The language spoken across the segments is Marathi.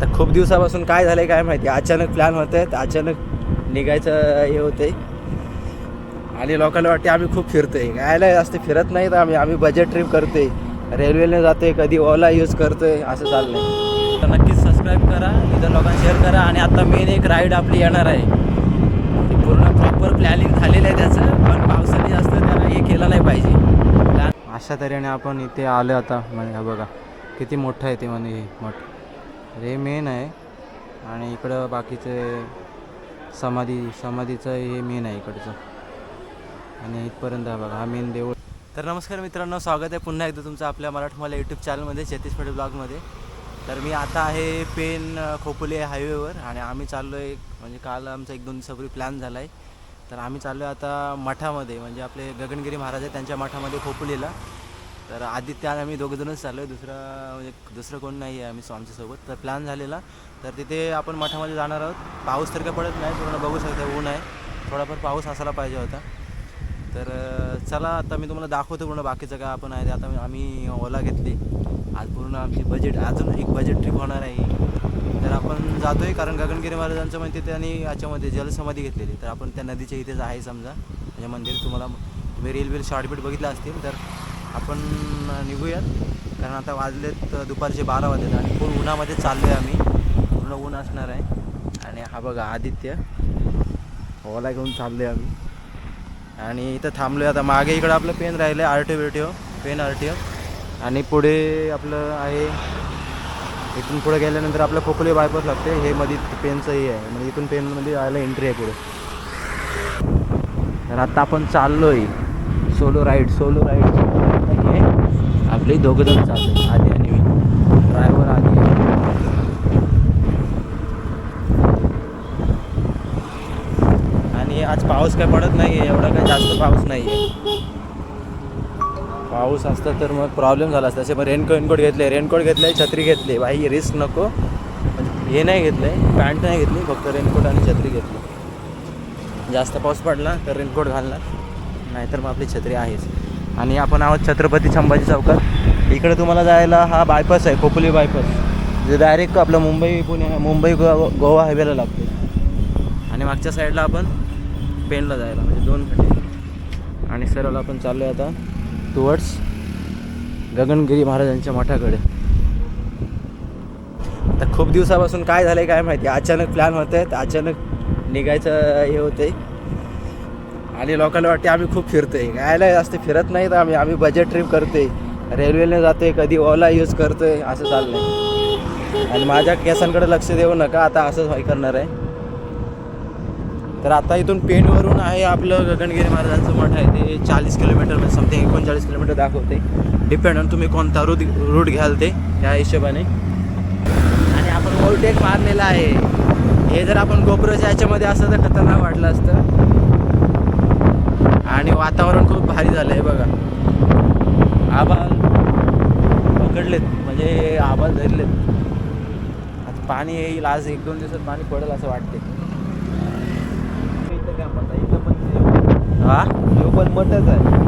आता खूप दिवसापासून काय झालं आहे काय माहिती. अचानक प्लॅन होत आहेत अचानक निघायचं हे होते आणि लोकांना वाटते आम्ही खूप फिरतोय. कायला जास्त फिरत नाही तर आम्ही. आम्ही बजेट ट्रिप करतोय. रेल्वेने जातोय कधी ओला यूज करतोय असं चाललंय. तर नक्कीच सबस्क्राईब करा इतर लोकांना शेअर करा. आणि आता मेन एक राईड आपली येणार आहे. पूर्ण प्रॉपर प्लॅनिंग झालेलं आहे त्याचं पण पावसाने जास्त त्याला हे केलं नाही पाहिजे. प्लॅन अशा तऱ्हेने आपण इथे आलो आता. म्हणजे बघा किती मोठं आहे ते म्हणजे हे मठ. हे मेन आहे. आणि इकडं बाकीचे समाधी समाधीचं हे मेन आहे इकडचं. आणि इथपर्यंत हा बघा हा मेन देऊळ. तर नमस्कार मित्रांनो स्वागत आहे पुन्हा एकदा तुमचं आपल्या मराठमाला यूट्यूब चॅनलमध्ये छत्तीस ब्लॉगमध्ये. तर मी आता आहे पेन अ, खोपोली हायवेवर आणि आम्ही चाललो आहे म्हणजे काल आमचा एक दोन दिवसापूर्वी प्लॅन झाला आहे तर आम्ही चाललो आहे आता मठामध्ये म्हणजे आपले गगनगिरी महाराज आहे त्यांच्या मठामध्ये खोपोलीला. तर आदित्य आणि आम्ही दोघंजणच चाललो आहे दुसरा म्हणजे दुसरं कोण नाही आहे आम्ही सो आमच्यासोबत तर प्लॅन झालेला. तर तिथे आपण मठामध्ये जाणार आहोत. पाऊस तर काय पडत नाही पूर्ण बघू शकता ऊन आहे. थोडाफार पाऊस असायला पाहिजे होता. तर चला आता मी तुम्हाला दाखवतो पूर्ण बाकीचं काय आपण आहे ते. आता आम्ही ओला घेतली. आज पूर्ण आमची बजेट अजून एक बजेट ट्रिप होणार आहे. तर आपण जातो आहे कारण गगनगिरी महाराजांचं म्हणजे त्यांनी याच्यामध्ये जलसमाधी घेतलेली. तर आपण त्या नदीच्या इथेच आहे समजा. म्हणजे मंदिर तुम्हाला तुम्ही रील बिल शॉर्ट बीट बघितलं असतील तर आपण निघूयात. कारण आता वाजलेत दुपारचे बारा वाजलेत आणि पूर्ण उन्हामध्ये चाललो आहे आम्ही. पूर्ण ऊन असणार आहे. आणि हा बघा आदित्य. ओला घेऊन चाललो आहे आम्ही. आणि इथं थांबलो आहे आता. मागे इकडं आपलं पेन राहिलं आहे R T O pen R T O आणि पुढे आपलं आहे इथून पुढे गेल्यानंतर आपलं खोकली बायपास लागते हे मध्ये पेनचंही आहे. म्हणजे इथून पेनमध्ये जायला एंट्री आहे पुढे. तर आत्ता आपण चाललो आहे सोलो राईड सोलो राईड आपले दोघं जण चाललो. आधी आणि मी ड्रायव्हर आधी आणि आज पाऊस काय पडत नाही आहे एवढा काही जास्त पाऊस नाही आहे पाऊस असता तर मग प्रॉब्लेम झाला असता. असे मग रेनकोट रेनकोट घेतले रेनकोट घेतले छत्री घेतली. भाई रिस्क नको. हे नाही घेतलं आहे पॅन्ट नाही घेतली फक्त रेनकोट आणि छत्री घेतली. जास्त पाऊस पडला तर रेनकोट घालणार. नाहीतर मग आपली छत्री आहेच. आणि आपण आहोत छत्रपती संभाजी चौकात. इकडे तुम्हाला जायला हा बायपास आहे खोपोली बायपास जे डायरेक्ट आपलं मुंबई पुणे मुंबई गोवा गोवा हायवेला लागतो. आणि मागच्या साईडला आपण पेनला जायला म्हणजे दोन घंटे. आणि सरळ आपण चाललो आहे आता टुवर्ड्स गगनगिरी महाराजांच्या मठाकडे. आता खूप दिवसापासून काय झालं आहे काय माहिती? अचानक प्लॅन होत आहेत अचानक निघायचं हे होते आणि लोकांना वाटते आम्ही खूप फिरतोय. गायला जास्त फिरत नाही तर आम्ही आम्ही बजेट ट्रिप करतोय. रेल्वेने जातोय कधी ओला यूज करतोय असं चाललंय. आणि माझ्या केसांकडे लक्ष देऊ नका आता असंच हे करणार आहे. तर आता इथून पेणवरून आहे आपलं गगनगिरी महाराजांचं मठ आहे. ते चाळीस किलोमीटर म्हणजे समथिंग एकोणचाळीस किलोमीटर दाखवते. डिपेंड ऑन तुम्ही कोणता रूट रूट घ्याल ते या हिशोबाने. आणि आपण ओव्हरटेक मारलेला आहे. हे जर आपण गोप्रोच्या ह्याच्यामध्ये असं तर खतरनाक वाटलं असतं. आणि वातावरण खूप भारी झालं आहे बघा. आबाल पकडलेत म्हणजे आबाल धरलेत. आता पाणी येईल आज एक दोन दिवसात पाणी पडेल असं वाटते इथं काय म्हणता? इथं पण हा? तो पण मठच आहे.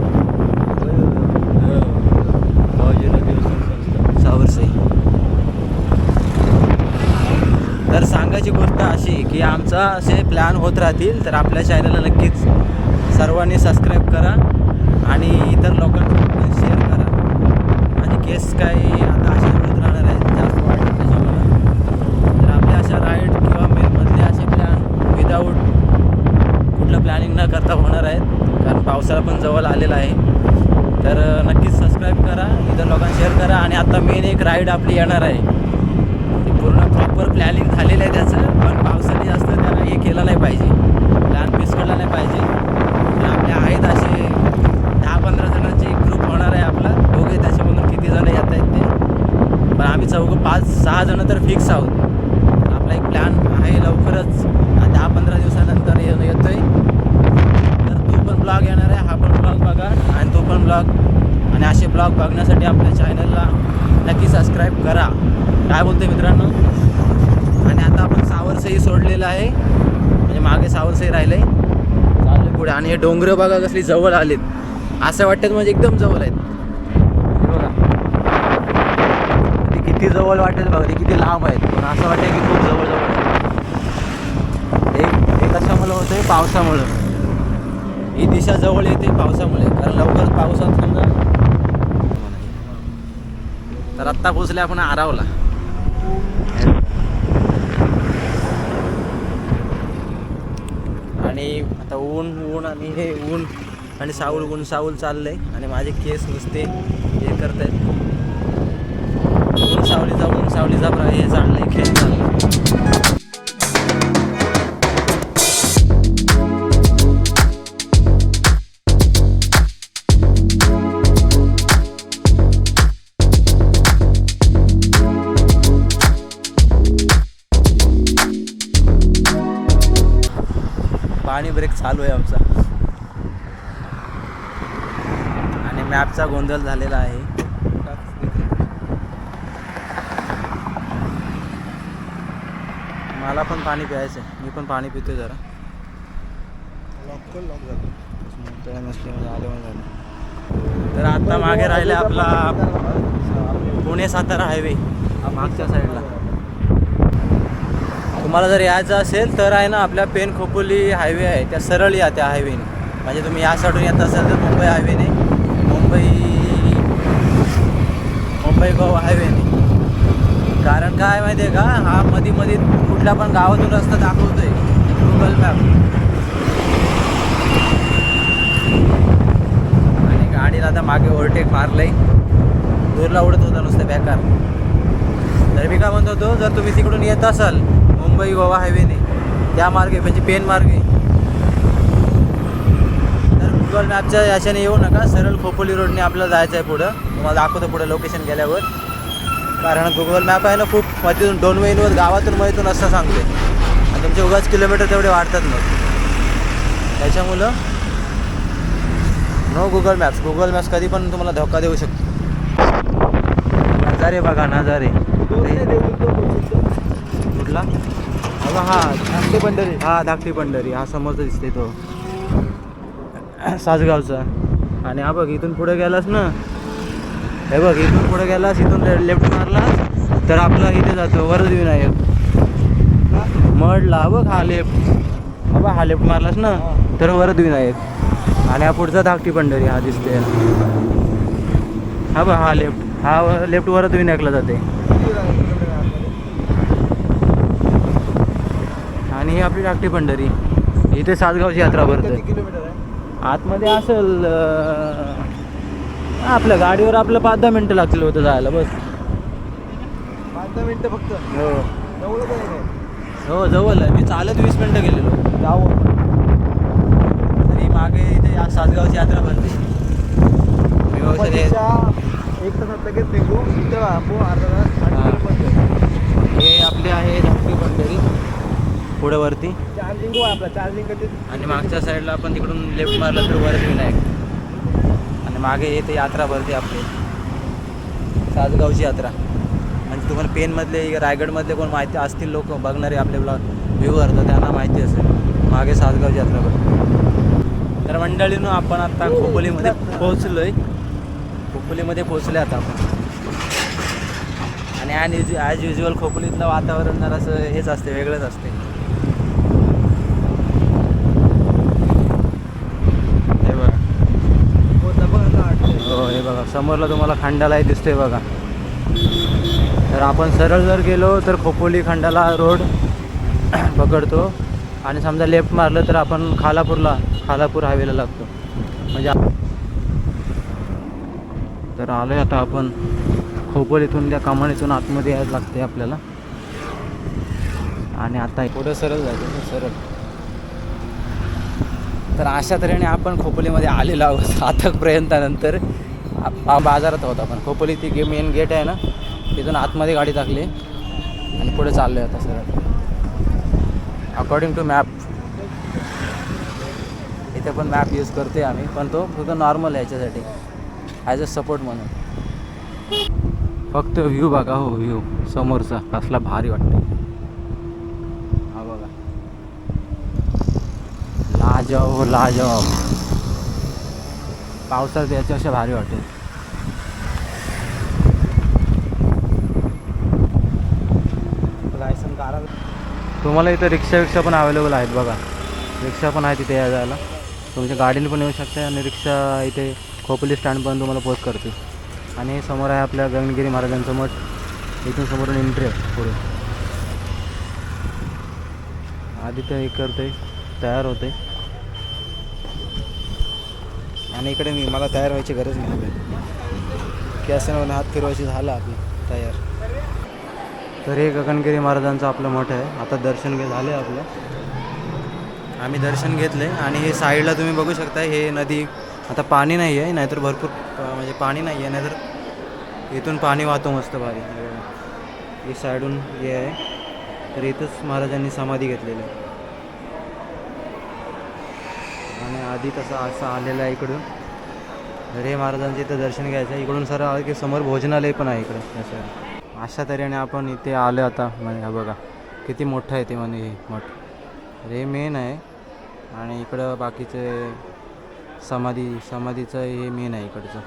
तर सांगायची गोष्ट अशी की आमचा असे प्लॅन होत राहतील तर आपल्या चॅनलला नक्कीच सर्वांनी सबस्क्राईब करा आणि इतर लोकांसोबत शेअर करा. आणि केस काही आता असे होत राहणार आहेत जास्त वाटत त्याच्यामुळे तर आपल्या अशा राईड किंवा मेमधले असे प्लॅन विदाऊट कुठलं प्लॅनिंग न करता होणार आहेत. कारण पावसाळा पण जवळ आलेला आहे. तर नक्कीच सबस्क्राईब करा इतर लोकांना शेअर करा आणि आता मेन एक राईड आपली येणार आहे. ती पूर्ण प्रॉपर प्लॅनिंग झालेलं आहे त्याचं पण पावसाने जास्त त्याला हे केलं नाही पाहिजे. प्लॅन पिसकडला नाही पाहिजे. तर आपले आहेत असे दहा पंधरा जणांचे ग्रुप होणार आहे आपला. दोघे त्याच्यामधून किती जण येत आहेत ते. पण आम्ही चौघं पाच सहा जणं तर फिक्स आहोत. आपला एक प्लॅन आहे लवकरच. दहा पंधरा दिवसानंतर येणं येतो आहे तर तो पण ब्लॉग येणार आहे हा पण ब्लॉग बघा. आणि तो पण ब्लॉग आणि असे ब्लॉग बघण्यासाठी आपल्या चॅनलला नक्की सबस्क्राईब करा. काय बोलते मित्रांनो? आणि आता आपण सावरसही सोडलेलं आहे. म्हणजे मागे सावरसही राहिलं आहे पुढे आणि हे डोंगर बघा कसली जवळ आलेत. असं वाटतं म्हणजे एकदम जवळ आहेत. बघा. किती किती जवळ वाटेल बघा ते किती लांब आहेत. पण असं वाटतं की खूप जवळ जवळ आहे. हे कशामुळे होतं आहे पावसामुळं. ही दिशा जवळ येते पावसामुळे. कारण लवकर पावसात समजा तर आत्ता पोचले आपण आरावला आणि आता ऊन ऊन आणि हे ऊन आणि साऊल ऊन साऊल चाललंय आणि माझे केस नुसते हे करत आहेत ऊन सावलीचा ऊन सावलीचा जा हे चाललंय खेळ चाललंय. पाणी ब्रेक चालू आहे आमचा. आणि मॅपचा गोंधळ झालेला आहे. मला पण पाणी प्यायचं आहे. मी पण पाणी पितोय जरा. मोकळ्या नसल्यामुळे आले पण झाले. तर आता मागे राहिले आपला पुणे सातारा हायवे मागच्या साईडला तुम्हाला जर यायचं असेल तर आहे ना आपल्या पेन खोपोली हायवे आहे त्या सरळ या त्या हायवेने. म्हणजे तुम्ही या येत असाल तर मुंबई हायवेने मुंबई मुंबई गोवा हायवेने. कारण काय माहिती आहे का हा मध्ये मध्ये कुठल्या पण गावातून रस्ता दाखवतोय गुगल मॅप आणि गाडीला आता मागे ओव्हरटेक मारलंय. दूरला उडत होता नुसतं बेकार. तर मी काय म्हणत होतो जर तुम्ही तिकडून येत असाल मुंबई गोवा हायवेने त्या मार्गे म्हणजे पेन मार्गे तर गुगल मॅपच्या याच्याने येऊ नका सरळ खोपोली रोडने आपल्याला जायचं आहे पुढं तुम्हाला दाखवतो पुढं लोकेशन गेल्यावर कारण गुगल मॅप आहे ना खूप मधून दोन महिन्यावर गावातून मधून असं सांगते आणि तुमचे उगाच किलोमीटर तेवढे वाढतात मग त्याच्यामुळं no Google Maps Google Maps कधी पण तुम्हाला धोका देऊ शकतो नजारे बघा नजारे कुठला हा धाकटी पंढरी. हा धाकटी पंढरी. हा समोरचा दिसते तो. सासगावचा. आणि हा बघ इथून पुढे गेलास ना? हे बघ इथून पुढे गेलास इथून लेफ्ट मारलास तर आपला इथे जातो. वरद विनायक मडला. बघ हा लेफ्ट हा हा लेफ्ट मारलास ना? तर वरद विनायक आणि हा पुढचा धाकटी पंढरी हा दिसते हा बघ हा लेफ्ट हा लेफ्ट वरद विनायकला जाते आणि ही आपली धाकटी पंढरी. इथे सासगावची यात्रा भरते किलोमीटर आहे? आतमध्ये असेल आपल्या गाडीवर आपलं पाच दहा मिनटं लागतील होतं जायला बस. पाच दहा मिनिटं फक्त? हो. हो जवळ आहे. मी चालत वीस मिनटं गेलेलो. जाऊ तरी मागे इथे या सासगावची यात्रा भरते. एक तासात लगेच निघू. इथं अर्धा तास हा. हे आपले आहे धाकटी पंढरी. पुढे वरती चार्जिंग आपला चार्जिंग कधी? आणि मागच्या साईडला आपण तिकडून लेफ्ट मारलं तर वरती विनायक. आणि मागे येते यात्रा भरते आपली. सासगावची यात्रा. म्हणजे तुम्हाला पेनमधले रायगडमधले कोण माहिती असतील लोक बघणारे आपले ब्लॉग व्ह्यूवर तर त्यांना माहिती असेल. मागे सासगावची यात्रा भरते. तर मंडळीनं आपण आता खोपोलीमध्ये पोहोचलोय. खोपोलीमध्ये पोहोचले आता आपण. आणि ॲज ॲज युजल खोपोलीतलं वातावरण जर असं हेच असते वेगळंच असते हे बघा पोहोचला बघ आता वाटतंय. हो हे बघा समोरला तुम्हाला खंडालाही दिसतोय बघा. तर आपण सरळ जर गेलो तर खोपोली खंडाला रोड पकडतो. आणि समजा लेफ्ट मारलं तर आपण खालापूरला खालापूर हायवेला लागतो. म्हणजे तर तर आलोय आता आपण खोपोलीतून त्या कमानीतून आतमध्ये यायला लागते आपल्याला. आणि आता पुढं सरळ जायचं सरळ. तर अशा तऱ्हेने आपण खोपोलीमध्ये आलेलो आहोत. अथक आप- बाजारात होता पण खोपोली ती गे मेन गेट आहे ना तिथून आतमध्ये गाडी टाकली आणि पुढे चाललो आहे आता सरळ अकॉर्डिंग टू मॅप इथे पण मॅप यूज करते आम्ही पण तो फक्त नॉर्मल आहे याच्यासाठी. ॲज अ सपोर्ट म्हणून. फक्त व्ह्यू बघा हो व्ह्यू समोरचा कसला भारी वाटते हा बघा. लाजवाब. लाजवाब पावसाळ्यात याच्यापेक्षा भारी वाटेल कारा तुम्हाला इथं रिक्षा विक्षा पण अवेलेबल आहेत बघा. रिक्षा पण आहे तिथे या जायला. तुमच्या गाडीने पण येऊ शकते आणि रिक्षा इथे खोपोली स्टँडपर्यंत तुम्हाला पोच करते आणि समोर आहे आपल्या गगनगिरी महाराजांचं मठ. इथून समोरून एंट्री आहे पुढे. आधी तर हे करते तयार होते आणि इकडे मी मला तयार व्हायची गरज नाही की असं म्हणून हात फिरवायची झालं आपलं तयार. तर हे गगनगिरी महाराजांचं आपलं मठ आहे. आता दर्शन घे झाले आपलं. आम्ही दर्शन घेतले आणि हे साईडला तुम्ही बघू शकता हे नदी आता पाणी नाही आहे नाहीतर भरपूर म्हणजे पाणी नाही आहे नाहीतर इथून पाणी वाहतो मस्त भारी. ही साईडून हे आहे. तर इथंच महाराजांनी समाधी घेतलेली आहे आणि आधी तसं असं आलेलं आहे इकडून. तर हे महाराजांचं इथं दर्शन घ्यायचं आहे. इकडून सर आलं की समोर भोजनालय पण आहे इकडे. असं अशा तऱ्हेने आपण इथे आलो आता. म्हणजे हा बघा किती मोठं आहे ते म्हणजे हे मठ. रे हे मेन आहे. आणि इकडं बाकीचे समाधी समाधीचं हे मेन आहे इकडचं.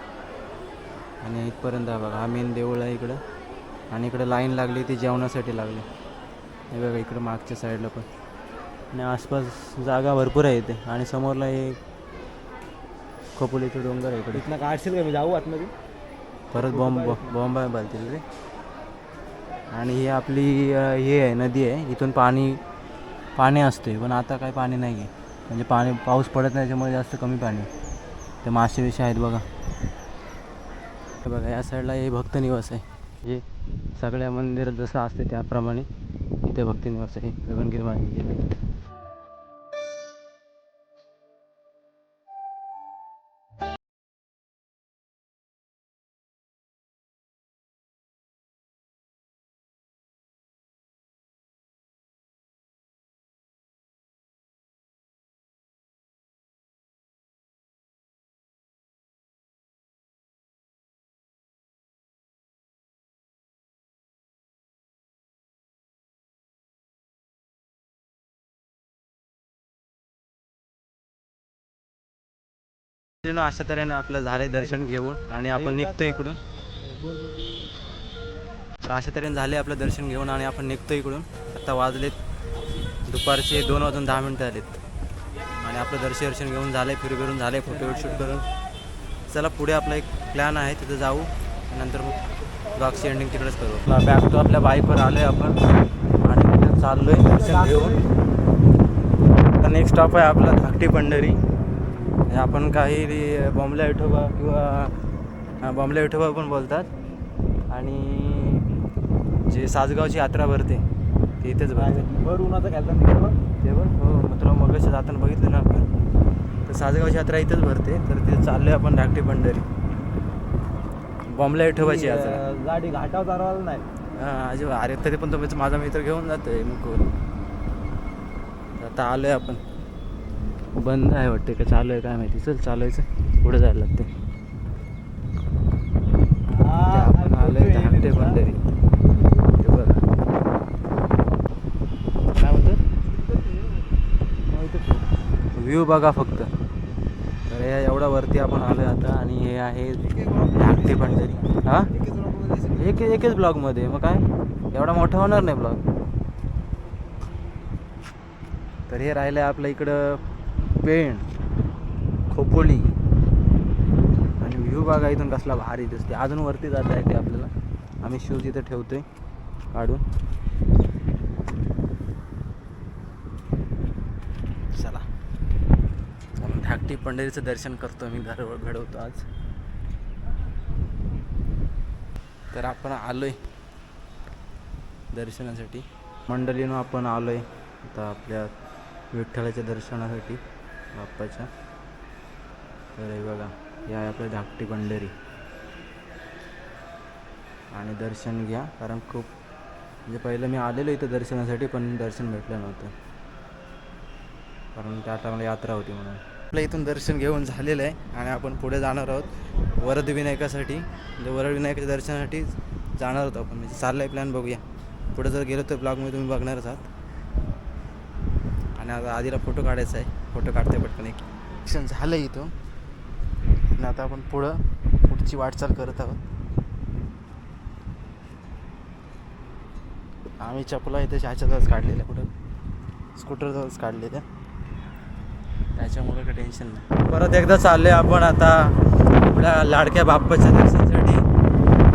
आणि इथपर्यंत हा बघा हा मेन देऊळ आहे इकडं. आणि इकडं लाईन लागली ती जेवणासाठी लागली. हे बघा इकडं मागच्या साईडला पण. आणि आसपास जागा भरपूर आहे इथे. आणि समोरला हे खोपोलीचं डोंगर आहे इकडे. इथनं काढशील का? मी जाऊ आतमध्ये. परत बॉम्ब बॉम्ब बालतील रे आणि ही आपली हे आहे नदी आहे. इथून पाणी पाणी असते पण आता काही पाणी नाही आहे. म्हणजे पाणी पाऊस पडत नाही त्याच्यामुळे जास्त कमी पाणी. ते मासे विषय आहेत बघा. हे बघा या साईडला हे भक्त निवास आहे. हे सगळ्या मंदिरात जसं असते त्याप्रमाणे इथे भक्ती निवास आहे. गगनगिरी महाराज अशा तऱ्हेने आपलं झालंय दर्शन घेऊन आणि आपण निघतो इकडून. तर अशा तऱ्हेने झाले आपलं दर्शन घेऊन आणि आपण निघतो इकडून. आता वाजलेत दुपारचे दोन वाजून दहा मिनटं आलेत आणि आपलं दर्शन दर्शन घेऊन झालंय फिरू फिरून झालंय फोटो शूट करून. चला पुढे आपला एक प्लॅन आहे तिथं जाऊ. नंतर मग ब्लॉगची एंडिंग तिकडेच करू. बॅक टू आपल्या बाईकवर आलो आहे आपण. आणि तिथं चाललो आहे दर्शन घेऊन. आता नेक्स्ट स्टॉप आहे आपला धाकटी पंढरी. आपण काही बॉम्बला विठोबा किंवा बॉम्बला विठोबा पण बोलतात. आणि जे सासगावची यात्रा भरते ती इथेच भरते. भर उन्हाचा बघ ते बघ हो मग तुला मगाशी जाताना बघितलं ना आपण. तर सासगावची यात्रा इथेच भरते तर तिथे चाललो आहे आपण धाकटी पंढरी. बॉम्बला विठोबाची यात्रा. गाडी घाटावर चालवायला नाही? हां अरे तरी पण तो माझा मित्र घेऊन जातोय मुकून आता आलोय आपण. बंद आहे वाटते का चालू आहे काय माहिती. चल चालवायचं. पुढे जायला लागते. आपण आलोय धाकटे पंढरी. ते बघा. काय म्हणतो? व्ह्यू बघा फक्त. तर या एवढा वरती आपण आलोय आता आणि हे आहे धाकटे पंढरी. हां? एक एकच ब्लॉगमध्ये मग काय? एवढा मोठा होणार नाही ब्लॉग तर हे राहिलं आहे आपलं इकडं पेण खोपोली आणि व्ह्यू बघा इथून कसला भारी दिसते अजून वरती जाता येते आपल्याला. आम्ही शूज इथं ठेवतोय काढून. चला. धाकटी पंढरीचं दर्शन करतो मी घर घडवतो आज. तर आपण आलोय दर्शनासाठी. मंडळीनं आपण आलोय. आता आपल्या विठ्ठलाच्या दर्शनासाठी. बाप्पाच्या. तर हे बघा हे आहे आपलं धाकटी पंढरी. आणि दर्शन घ्या कारण खूप म्हणजे पहिलं मी आलेलो इथं दर्शनासाठी पण दर्शन भेटलं नव्हतं. कारण त्या टायमाला यात्रा होती म्हणून. आपल्या इथून दर्शन घेऊन झालेलं आहे आणि आपण पुढे जाणार आहोत वरदविनायकासाठी म्हणजे वरदविनायकाच्या दर्शनासाठी जाणार आहोत आपण. म्हणजे चाललं आहे प्लॅन बघूया. पुढे जर गेलो तर ब्लॉगमध्ये तुम्ही बघणारच आहात. आणि आता आधीला फोटो काढायचा आहे. फोटो काढते पटकन एक. शिक्षण झालं इथं. आणि आता आपण पुढं पुढची वाटचाल करत आहोत. आम्ही चपला इथे ह्याच्यातच काढलेल्या कुठं? स्कूटरजवळच काढलेल्या. त्याच्यामुळे काही टेन्शन नाही. परत एकदा चालले आपण आता आपल्या लाडक्या बाप्पाच्या दर्शनासाठी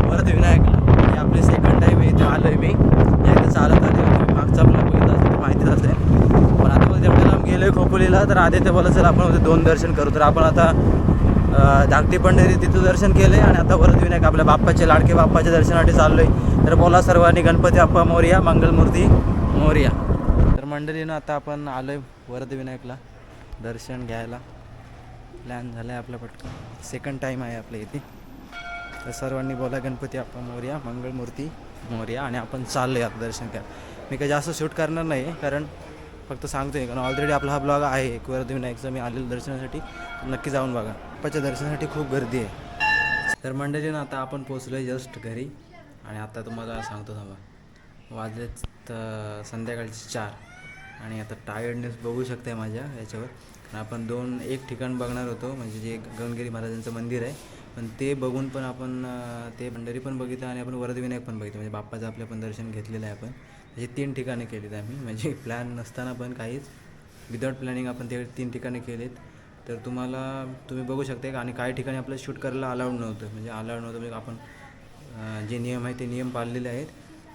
परत विनायकला. आपले सेकंड टाईम इथे आलो आहे मी. एकदा चालत आले मागचा ब्लॉग माहितीच असते पण आता मध्ये तेवढ्या गेलो आहे खोपोलीला तर आदित्य बोला चल आपण उद्या दोन दर्शन करू. तर आपण आता धाकटी पंढरी तिथं दर्शन केलं आहे आणि आता परत विनायक आपल्या बाप्पाचे लाडके बाप्पाच्या दर्शनासाठी चाललो आहे तर बोला सर्वांनी गणपती बाप्पा मोर्या मंगलमूर्ती मोर्या. तर मंडळीनं आता आपण आलो आहे वरद विनायकला दर्शन घ्यायला. प्लॅन झाला आहे आपला पटकन. सेकंड टाईम आहे आपल्या इथे. तर सर्वांनी बोला गणपती बाप्पा मोर्या मंगळमूर्ती मोर्या आणि आपण चाललो आहे आता दर्शन घ्यायला. मी काही जास्त शूट करणार नाही कारण फक्त सांगतो आहे कारण ऑलरेडी आपला हा ब्लॉग आहे एक वरद विनायकचा मी आलेलो दर्शनासाठी नक्की जाऊन बघा. बाप्पाच्या दर्शनासाठी खूप गर्दी आहे. तर मंडळीनं आता आपण पोचलो आहे जस्ट घरी आणि आता तुम्हाला सांगतो थांबा. वाजलेच तर संध्याकाळचे चार आणि आता टायर्डनेस बघू शकते माझ्या याच्यावर. आपण दोन एक ठिकाण बघणार होतो म्हणजे जे गगनगिरी महाराजांचं मंदिर आहे पण ते बघून पण आपण ते भंडारी पण बघितलं आणि आपण वरदविनायक पण बघितलं. म्हणजे बाप्पाचं आपलं पण दर्शन घेतलेलं आहे आपण. हे तीन ठिकाणी केलीत आम्ही. म्हणजे प्लॅन नसताना पण काहीच. विदाऊट प्लॅनिंग आपण ते तीन ठिकाणी केलेत. तर तुम्हाला तुम्ही बघू शकता आणि काही ठिकाणी आपलं शूट करायला अलाउड नव्हतं. म्हणजे अलाउड नव्हतं. म्हणजे आपण जे नियम आहे ते नियम पाळलेले आहेत.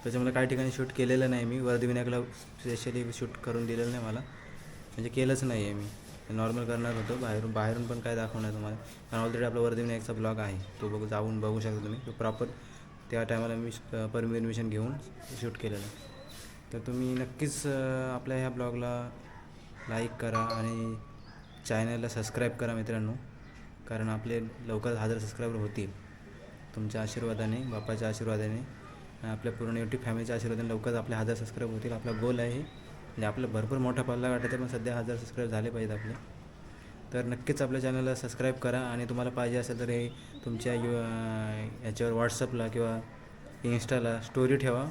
त्याच्यामुळे काही ठिकाणी शूट केलेलं नाही मी. वरदविनायकला स्पेशली शूट करून दिलेलं नाही मला. म्हणजे केलंच नाही आहे मी. नॉर्मल करणार होतो. बाहेरून बाहेरून पण काय दाखवणार तुम्हाला? कारण ऑलरेडी आपला एकचा ब्लॉग आहे. तो बघू जाऊन बघू शकता तुम्ही. तो प्रॉपर त्या टायमाला मी परमिशन घेऊन शूट केलेलं. तर तुम्ही नक्कीच आपल्या ह्या ब्लॉगला लाईक करा आणि चॅनलला सबस्क्राईब करा मित्रांनो. कारण आपले लवकरच हजार सबस्क्रायबर होतील. तुमच्या आशीर्वादाने बाप्पाच्या आशीर्वादाने. आपल्या पूर्ण यूट्यूब फॅमिलीच्या आशीर्वादाने लवकरच आपले हजार सबस्क्राईब होतील. आपला गोल आहे म्हणजे आपलं भरपूर मोठा पल्ला गाठायचा पण सध्या हजार सबस्क्राईब झाले पाहिजेत आपले. तर नक्कीच आपल्या चॅनलला सबस्क्राईब करा आणि तुम्हाला पाहिजे असेल तर हे तुमच्या यू याच्यावर व्हॉट्सअपला किंवा इन्स्टाला स्टोरी ठेवा.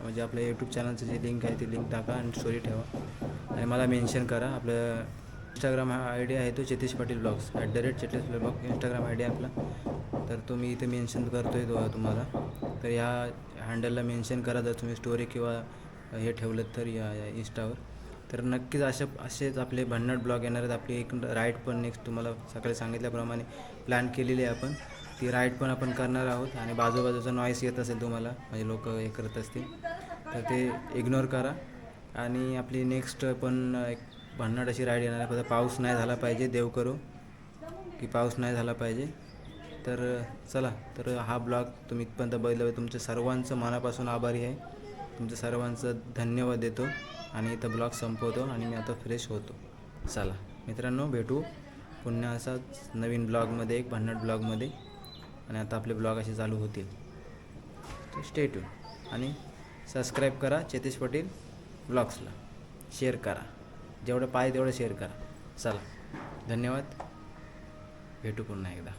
म्हणजे आपल्या यूट्यूब चॅनलचं जे लिंक आहे ती लिंक टाका आणि स्टोरी ठेवा. आणि मला मेन्शन करा. आपलं इंस्टाग्राम हा आय डी आहे तो Chetesh Patil blogs at the rate Chetesh Patil blog Instagram ID आपला. तर तो मी इथे मेन्शन करतो आहे तुम्हाला. तर या हँडलला मेन्शन करा जर तुम्ही स्टोरी किंवा हे ठेवलं तर या या इंस्टावर तर नक्कीच अशा असेच आपले भन्नाट ब्लॉग येणार आहेत. आपली एक राईड पण नेक्स्ट तुम्हाला सकाळी सांगितल्याप्रमाणे प्लॅन केलेली आहे आपण. ती राईड पण आपण करणार आहोत आणि बाजूबाजूचा नॉईस येत असेल तुम्हाला म्हणजे लोक हे करत असतील तर ते इग्नोर करा. आणि आपली नेक्स्ट पण एक भन्नाट अशी राईड येणार आहे. फक्त पाऊस नाही झाला पाहिजे देव करो की पाऊस नाही झाला पाहिजे. तर चला तर हा ब्लॉग तुम्ही इथपर्यंत बघितलं तुमच्या सर्वांचं मनापासून आभारी आहे. तुमचं सर्वांचं धन्यवाद देतो आणि इथं ब्लॉग संपवतो आणि मी आता फ्रेश होतो. चला मित्रांनो भेटू. पुन्हा असाच नवीन ब्लॉगमध्ये एक भन्नाट ब्लॉगमध्ये. आणि आता आपले ब्लॉग असे चालू होतील. तर स्टे आणि सबस्क्राईब करा चेतेश पाटील ब्लॉग्सला. शेअर करा. जेवढं पाहिजे तेवढं शेअर करा. चला धन्यवाद. भेटू पुन्हा एकदा.